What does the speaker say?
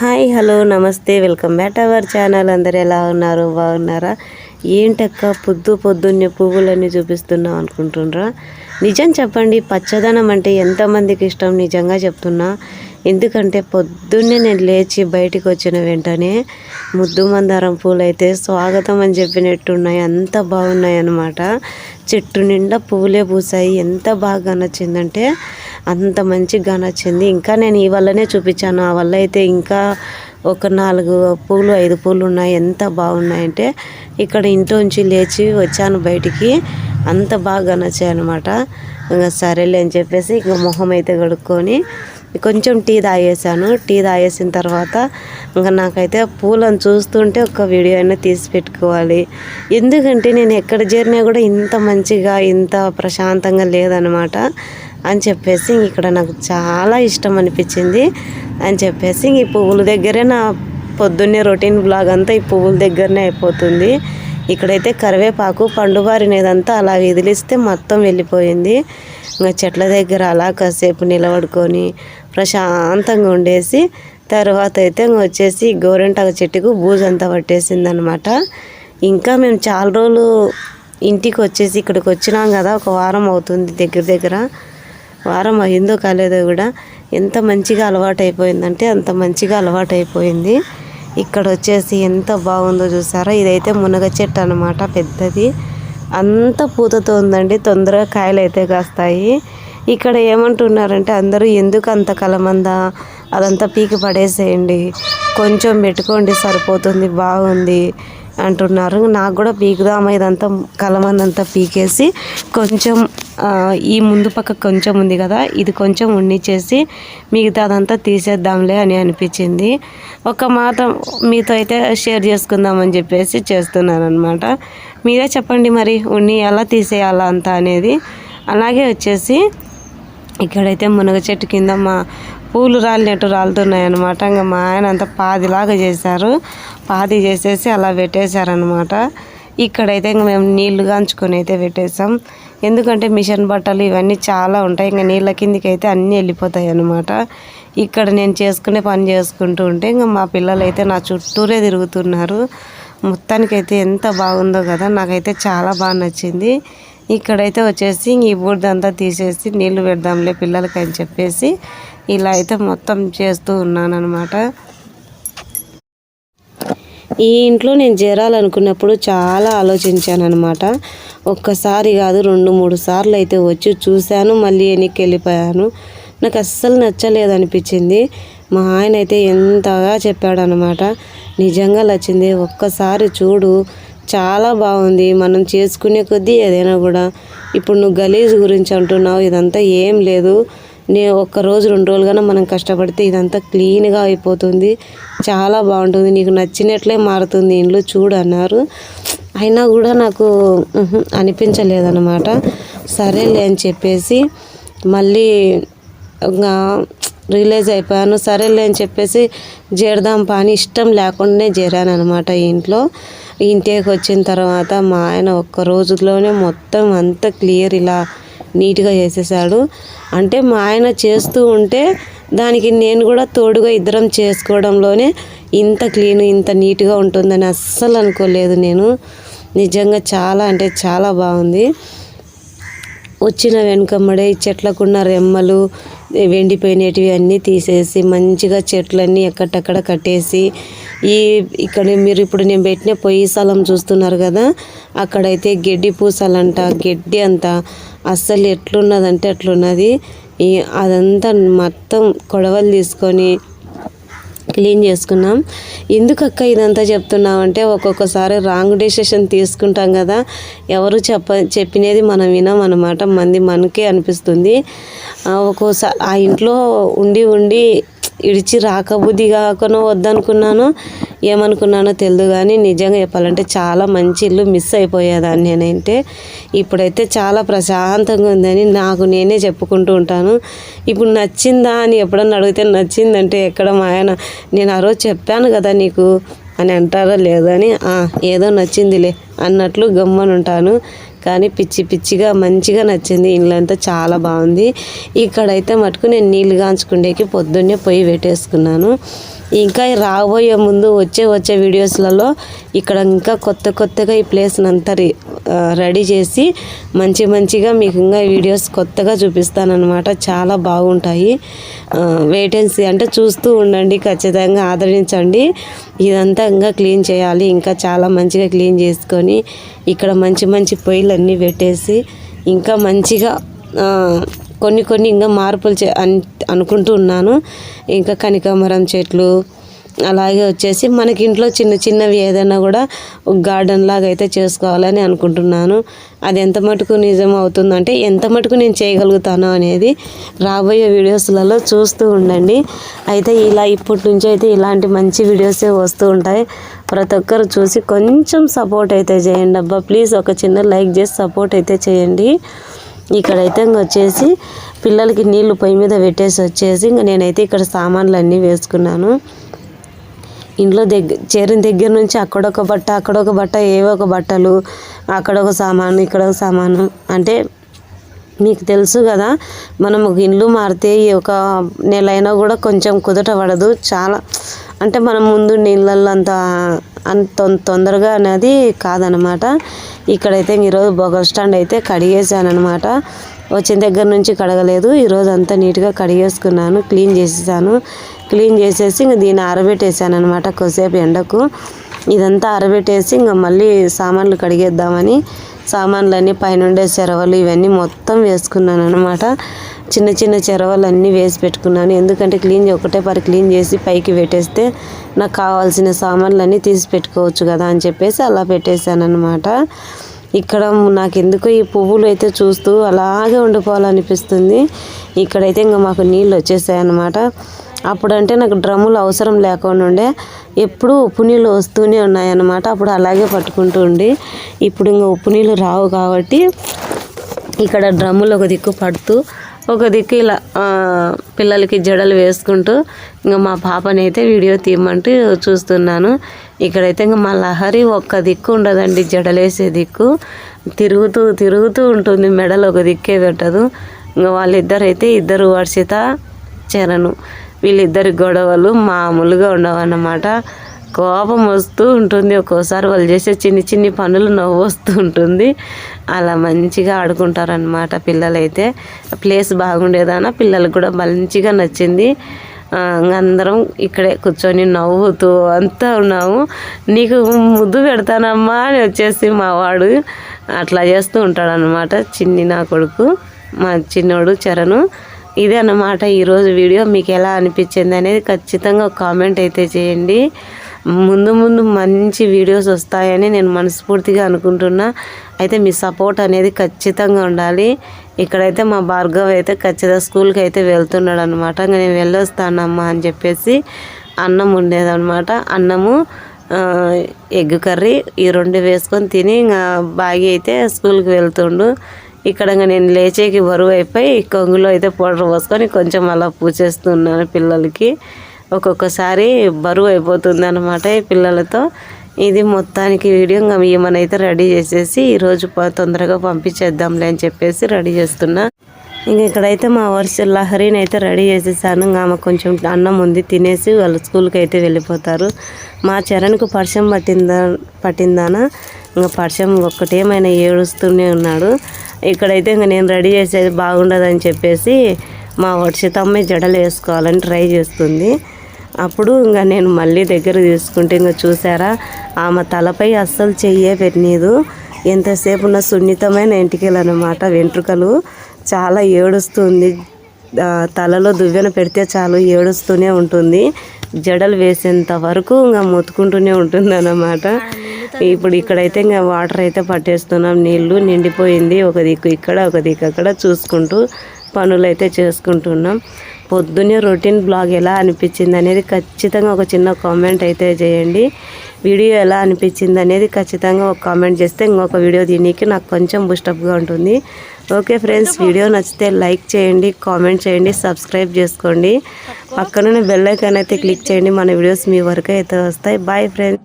Hi hello namaste welcome back our channel. అందరు ఎలా ఉన్నారు? బాగున్నారా? ఏంటక్క పొద్దు పొద్దున్నే పువ్వులన్నీ చూపిస్తున్నాం అనుకుంటుండ్రా? నిజం చెప్పండి పచ్చదనం అంటే ఎంతమందికి ఇష్టం? నిజంగా చెప్తున్నా. ఎందుకంటే పొద్దున్నే నేను లేచి బయటికి వచ్చిన వెంటనే ముద్దు మందారం పూలు అయితే స్వాగతం అని చెప్పినట్టున్నాయి. అంత బాగున్నాయి అన్నమాట చెట్టు నిండా పువ్వులే పూసాయి. ఎంత బాగా నచ్చిందంటే అంత మంచిగా నచ్చింది ఇంకా నేను ఈ వల్లనే చూపించాను. ఆ వల్ల అయితే ఇంకా ఒక నాలుగు పూలు ఐదు పూలు ఉన్నాయి. ఎంత బాగున్నాయంటే ఇక్కడ ఇంట్లోంచి లేచి వచ్చాను బయటికి. అంత బాగా నచ్చాయి అనమాట ఇంకా సరేలే అని చెప్పేసి ఇంకా మొహం అయితే కడుక్కొని కొంచెం టీ తాగేసాను టీ తాగేసిన తర్వాత ఇంకా నాకైతే పూలను చూస్తుంటే ఒక వీడియో అయినా తీసి పెట్టుకోవాలి. ఎందుకంటే నేను ఎక్కడ చేరినా కూడా ఇంత మంచిగా ఇంత ప్రశాంతంగా లేదనమాట అని చెప్పేసి ఇక్కడ నాకు చాలా ఇష్టం అనిపించింది అని చెప్పేసి ఈ పువ్వుల దగ్గరే నా పొద్దున్నే రొటీన్ బ్లాగ్ అంతా ఈ పువ్వుల దగ్గరనే అయిపోతుంది. ఇక్కడైతే కరివేపాకు పండుబారినేదంతా అలా విదిలిస్తే మొత్తం వెళ్ళిపోయింది. ఇంకా చెట్ల దగ్గర అలా కాసేపు నిలబడుకొని ప్రశాంతంగా ఉండేసి తర్వాత అయితే వచ్చేసి గోరెంటాకు చెట్టుకు బూజంతా పట్టేసింది అనమాట ఇంకా మేము చాలా రోజులు ఇంటికి వచ్చేసి ఇక్కడికి వచ్చినాం కదా ఒక వారం అవుతుంది దగ్గర దగ్గర. వారం అయిందో కాలేదో కూడా ఎంత మంచిగా అలవాటు అయిపోయిందంటే అంత మంచిగా అలవాటు అయిపోయింది ఇక్కడ వచ్చేసి ఎంత బాగుందో చూసారా? ఇదైతే మునగ చెట్టు అనమాట పెద్దది. అంత పూతతో ఉందండి తొందరగా కాయలు అయితే కాస్తాయి. ఇక్కడ ఏమంటున్నారంటే అందరూ ఎందుకు అంత కలమంద? అదంతా పీకి పడేసేయండి. కొంచెం పెట్టుకోండి సరిపోతుంది బాగుంది. అంటున్నారు. నాకు కూడా పీకుదామా ఇదంతా కలమందంతా పీకేసి కొంచెం ఈ ముందు పక్క కొంచెం ఉంది కదా ఇది కొంచెం ఉండిచ్చేసి మిగతా అదంతా తీసేద్దాంలే అని అనిపించింది. ఒక మాట మీతో అయితే షేర్ చేసుకుందామని చెప్పేసి చేస్తున్నాను అనమాట మీరే చెప్పండి మరి ఉన్ని ఎలా తీసేయాలా అంతా అనేది. అలాగే వచ్చేసి ఇక్కడైతే మునగ చెట్టు కింద మా పూలు రాలినట్టు రాలుతున్నాయి అనమాట ఇంకా మా ఆయన అంతా పాదిలాగా చేశారు. పాది చేసేసి అలా పెట్టేశారనమాట ఇక్కడైతే ఇంక మేము నీళ్ళు కాంచుకొని అయితే పెట్టేసాం ఎందుకంటే మిషన్ బట్టలు ఇవన్నీ చాలా ఉంటాయి. ఇంకా నీళ్ళ కిందికి అయితే అన్నీ వెళ్ళిపోతాయి అనమాట ఇక్కడ నేను చేసుకునే పని చేసుకుంటూ ఉంటే ఇంకా మా పిల్లలు అయితే నా చుట్టూరే తిరుగుతున్నారు. మొత్తానికైతే ఎంత బాగుందో కదా నాకైతే చాలా బాగా నచ్చింది. ఇక్కడైతే వచ్చేసి ఈ బూడిదంతా తీసేసి నీళ్ళు పెడదాంలే పిల్లలకి అని చెప్పేసి ఇలా అయితే మొత్తం చేస్తూ ఉన్నాను అనమాట ఈ ఇంట్లో నేను చేరాలనుకున్నప్పుడు చాలా ఆలోచించాను అనమాట ఒక్కసారి కాదు రెండు మూడు సార్లు అయితే వచ్చి చూశాను మళ్ళీ వెనక్కి వెళ్ళిపోయాను నాకు అస్సలు నచ్చలేదు అనిపించింది. మా ఆయన అయితే ఎంతగా చెప్పాడనమాట నిజంగా నచ్చింది ఒక్కసారి చూడు. చాలా బాగుంది. మనం చేసుకునే కొద్దీ ఏదైనా కూడా. ఇప్పుడు నువ్వు గలీజ్ గురించి అంటున్నావు ఇదంతా ఏం లేదు. నే ఒక రోజు రెండు రోజులుగానే మనం కష్టపడితే ఇదంతా క్లీన్గా అయిపోతుంది. చాలా బాగుంటుంది. నీకు నచ్చినట్లే మారుతుంది. ఇంట్లో చూడు అన్నారు. అయినా కూడా నాకు అనిపించలేదన్నమాట. సరేలే అని చెప్పేసి మళ్ళీ ఇంకా రిలీజ్ అయిపోయాను. సరేలే అని చెప్పేసి చేరదాం పని ఇష్టం లేకుండానే చేరాను అనమాట ఇంట్లో. ఇంటికి వచ్చిన తర్వాత మా ఆయన ఒక్క రోజులోనే మొత్తం అంతా క్లియర్ ఇలా నీట్గా చేసేసాడు. అంటే మా ఆయన చేస్తూ ఉంటే దానికి నేను కూడా తోడుగా ఇద్దరం చేసుకోవడంలోనే ఇంత క్లీన్ ఇంత నీట్గా ఉంటుందని అస్సలు అనుకోలేదు నేను. నిజంగా చాలా అంటే చాలా బాగుంది. వచ్చిన వెనుకమ్మడే చెట్లకున్న రెమ్మలు వెండిపోయినటివి అన్నీ తీసేసి మంచిగా చెట్లన్నీ ఎక్కడక్కడ కట్టేసి ఈ ఇక్కడ మీరు ఇప్పుడు నేను పెట్టిన పొయ్యి స్థలం చూస్తున్నారు కదా అక్కడైతే గడ్డి పూసలంట గడ్డి అంతా. అస్సలు ఎట్లున్నదంటే అట్లున్నది. ఈ అదంతా మొత్తం కొడవలు తీసుకొని క్లీన్ చేసుకున్నాం. ఎందుకు అక్క ఇదంతా చెప్తున్నామంటే ఒక్కొక్కసారి రాంగ్ డెసిషన్ తీసుకుంటాం కదా. ఎవరు చెప్ప చెప్పినది మనం వినాం అనమాట మంది మనకే అనిపిస్తుంది. ఒక్కోసారి ఆ ఇంట్లో ఉండి ఉండి ఇడిచి రాకబుద్ధి కాకనో వద్దనుకున్నానో ఏమనుకున్నానో తెలియదు కానీ నిజంగా చెప్పాలంటే చాలా మంచి ఇల్లు మిస్ అయిపోయేదాన్ని నేనైతే ఇప్పుడైతే చాలా ప్రశాంతంగా ఉందని నాకు నేనే చెప్పుకుంటూ ఉంటాను. ఇప్పుడు నచ్చిందా అని ఎప్పుడన్నా అడిగితే నచ్చిందంటే ఎక్కడ మా ఆయన నేను ఆ రోజు చెప్పాను కదా నీకు అని అంటారో లేదని ఏదో నచ్చిందిలే అన్నట్లు గమ్మనుంటాను. ఉంటాను కానీ పిచ్చి పిచ్చిగా మంచిగా నచ్చింది. ఇండ్లంతా చాలా బాగుంది. ఇక్కడైతే మటుకు నేను నీళ్ళు కాంచుకుండేకి పొద్దున్నే పొయ్యి పెట్టేసుకున్నాను. ఇంకా రాబోయే ముందు వచ్చే వచ్చే వీడియోస్లలో ఇక్కడ ఇంకా కొత్త కొత్తగా ఈ ప్లేస్ని అంతా రెడీ చేసి మంచి మంచిగా మీకు ఇంకా వీడియోస్ కొత్తగా చూపిస్తానన్నమాట. చాలా బాగుంటాయి. వేటెన్సీ అంటే చూస్తూ ఉండండి ఖచ్చితంగా ఆదరించండి. ఇదంతా ఇంకా క్లీన్ చేయాలి. ఇంకా చాలా మంచిగా క్లీన్ చేసుకొని ఇక్కడ మంచి మంచి పొయ్యిలన్నీ పెట్టేసి ఇంకా మంచిగా కొన్ని కొన్ని ఇంకా మార్పులు చే అనుకుంటూ ఉన్నాను. ఇంకా కనకాంబరం చెట్లు అలాగే వచ్చేసి మనకి ఇంట్లో చిన్న చిన్నవి ఏదైనా కూడా గార్డెన్ లాగా అయితే చేసుకోవాలని అనుకుంటున్నాను. అది ఎంత మటుకు నిజం అవుతుందంటే ఎంత మటుకు నేను చేయగలుగుతాను అనేది రాబోయే వీడియోస్లలో చూస్తూ ఉండండి. అయితే ఇలా ఇప్పటి నుంచి అయితే ఇలాంటి మంచి వీడియోసే వస్తూ ఉంటాయి. ప్రతి ఒక్కరు చూసి కొంచెం సపోర్ట్ అయితే చేయండి అబ్బా. ప్లీజ్ ఒక చిన్న లైక్ చేసి సపోర్ట్ అయితే చేయండి. ఇక్కడైతే ఇంక వచ్చేసి పిల్లలకి నీళ్ళు పొయ్యి మీద పెట్టేసి వచ్చేసి ఇంక నేనైతే ఇక్కడ సామాన్లు అన్నీ వేసుకున్నాను. ఇంట్లో దగ్గర చేరిన దగ్గర నుంచి అక్కడొక బట్ట అక్కడొక బట్ట ఏవో ఒక బట్టలు అక్కడ ఒక సామాను ఇక్కడ ఒక సామాను. అంటే మీకు తెలుసు కదా మనం ఒక ఇల్లు మారితే ఈ ఒక నెల అయినా కూడా కొంచెం కుదట పడదు. చాలా అంటే మనం ముందు నీళ్ళల్లో అంత అంత తొందరగా అనేది కాదనమాట. ఇక్కడైతే ఈరోజు బొగల్ స్టాండ్ అయితే కడిగేసాను అనమాట వచ్చిన దగ్గర నుంచి కడగలేదు. ఈరోజు అంతా నీట్గా కడిగేసుకున్నాను క్లీన్ చేసేసాను. క్లీన్ చేసేసి ఇంక దీన్ని ఆరబెట్టేసాను అనమాట కొద్దిసేపు ఎండకు. ఇదంతా ఆరబెట్టేసి ఇంకా మళ్ళీ సామాన్లు కడిగేద్దామని సామాన్లన్నీ పైనుండే సెరవలు ఇవన్నీ మొత్తం వేసుకున్నాను అనమాట చిన్న చిన్న చెరవలన్నీ వేసి పెట్టుకున్నాను. ఎందుకంటే క్లీన్ ఒకటే పరి క్లీన్ చేసి పైకి పెట్టేస్తే నాకు కావాల్సిన సామాన్లు అన్నీ తీసి పెట్టుకోవచ్చు కదా అని చెప్పేసి అలా పెట్టేశాను అనమాట ఇక్కడ నాకు ఎందుకో ఈ పువ్వులు అయితే చూస్తూ అలాగే ఉండిపోవాలనిపిస్తుంది. ఇక్కడైతే ఇంకా మాకు నీళ్ళు వచ్చేసాయి అనమాట అప్పుడంటే నాకు డ్రమ్ములు అవసరం లేకుండా ఉండే. ఎప్పుడూ ఉప్పు నీళ్ళు వస్తూనే ఉన్నాయన్నమాట. అప్పుడు అలాగే పట్టుకుంటూ ఉండి ఇప్పుడు ఇంకా ఉప్పు నీళ్ళు రావు కాబట్టి ఇక్కడ డ్రమ్ములు ఒక దిక్కు పడుతూ ఒక దిక్కు ఇలా పిల్లలకి జడలు వేసుకుంటూ ఇంకా మా పాపని అయితే వీడియో తీయమంటూ చూస్తున్నాను. ఇక్కడైతే ఇంకా మా లహరి ఒక్క దిక్కు ఉండదండి జడలేసే దిక్కు. తిరుగుతూ తిరుగుతూ ఉంటుంది మెడలు ఒక దిక్కే పెట్టదు. ఇంకా వాళ్ళిద్దరైతే ఇద్దరు వర్షిత చరణు. వీళ్ళిద్దరి గొడవలు మామూలుగా ఉండవన్నమాట. కోపం వస్తూ ఉంటుంది. ఒక్కోసారి వాళ్ళు చేసే చిన్ని చిన్ని పనులు నవ్వు వస్తూ ఉంటుంది. అలా మంచిగా ఆడుకుంటారనమాట పిల్లలైతే. ప్లేస్ బాగుండేదాన పిల్లలకు కూడా మంచిగా నచ్చింది. అందరం ఇక్కడే కూర్చొని నవ్వుతూ అంతా ఉన్నాము. నీకు ముద్దు పెడతానమ్మా అని వచ్చేసి మా వాడు అట్లా చేస్తూ ఉంటాడనమాట చిన్ని నా కొడుకు మా చిన్నోడు చరణు. ఇదే అన్నమాట ఈరోజు వీడియో. మీకు ఎలా అనిపించింది అనేది ఖచ్చితంగా కామెంట్ అయితే చేయండి. ముందు ముందు మంచి వీడియోస్ వస్తాయని నేను మనస్ఫూర్తిగా అనుకుంటున్నా. అయితే మీ సపోర్ట్ అనేది ఖచ్చితంగా ఉండాలి. ఇక్కడైతే మా భార్గవ్ అయితే ఖచ్చితంగా స్కూల్కి అయితే వెళ్తున్నాడు అనమాట ఇంకా నేను వెళ్ళొస్తానమ్మా అని చెప్పేసి అన్నం ఉండేదన్నమాట అన్నము ఎగ్ కర్రీ ఈ రెండు వేసుకొని తిని ఇంకా బాగి అయితే స్కూల్కి వెళ్తుండు. ఇక్కడ నేను లేచేకి బరువు అయిపోయి కొంగులో అయితే పౌడర్ పోసుకొని కొంచెం అలా పూచేస్తున్నాను పిల్లలకి. ఒక్కొక్కసారి బరువు అయిపోతుంది అనమాట ఈ పిల్లలతో. ఇది మొత్తానికి వీడియో. ఏమనైతే రెడీ చేసేసి ఈరోజు తొందరగా పంపించేద్దాంలే అని చెప్పేసి రెడీ చేస్తున్నా. ఇంక ఇక్కడైతే మా వర్ష లహరిని అయితే రెడీ చేసేసాను. ఇంకా ఆమె కొంచెం అన్నం ఉంది తినేసి వాళ్ళు స్కూల్కి అయితే వెళ్ళిపోతారు. మా చరణ్కు పర్షం పట్టిందా పట్టిందానా? ఇంకా పర్షం ఒక్కటేమైనా ఏడుస్తూనే ఉన్నాడు. ఇక్కడైతే ఇంకా నేను రెడీ చేసేది బాగుండదని చెప్పేసి మా వర్షితమ్మే జడలు వేసుకోవాలని ట్రై చేస్తుంది. అప్పుడు ఇంకా నేను మళ్ళీ దగ్గర తీసుకుంటే ఇంకా చూసారా ఆమె తలపై అస్సలు చెయ్యే పెట్టనీదు. ఎంతసేపు ఉన్న సున్నితమైన ఎంటికలు అనమాట వెంట్రుకలు. చాలా ఏడుస్తుంది. తలలో దువ్వెన పెడితే చాలు ఏడుస్తూనే ఉంటుంది. జడలు వేసేంత వరకు ఇంకా మొత్తుకుంటూనే ఉంటుంది అన్నమాట ఇప్పుడు ఇక్కడైతే ఇంకా వాటర్ అయితే పట్టేస్తున్నాం. నీళ్ళు నిండిపోయింది. ఒక దిక్కు ఇక్కడ ఒక దిక్కు అక్కడ చూసుకుంటూ పనులు అయితే చేసుకుంటున్నాం. పొద్దున్నే రొటీన్ బ్లాగ్ ఎలా అనిపించింది అనేది ఖచ్చితంగా ఒక చిన్న కామెంట్ అయితే చేయండి. వీడియో ఎలా అనిపించింది అనేది ఖచ్చితంగా ఒక కామెంట్ చేస్తే ఇంకొక వీడియో దీనికి నాకు కొంచెం బూస్టప్గా ఉంటుంది. ఓకే ఫ్రెండ్స్ వీడియో నచ్చితే లైక్ చేయండి కామెంట్ చేయండి సబ్స్క్రైబ్ చేసుకోండి. పక్కనున్న బెల్ అయితే క్లిక్ చేయండి. మన వీడియోస్ మీ వరకు అయితే వస్తాయి. Bye friends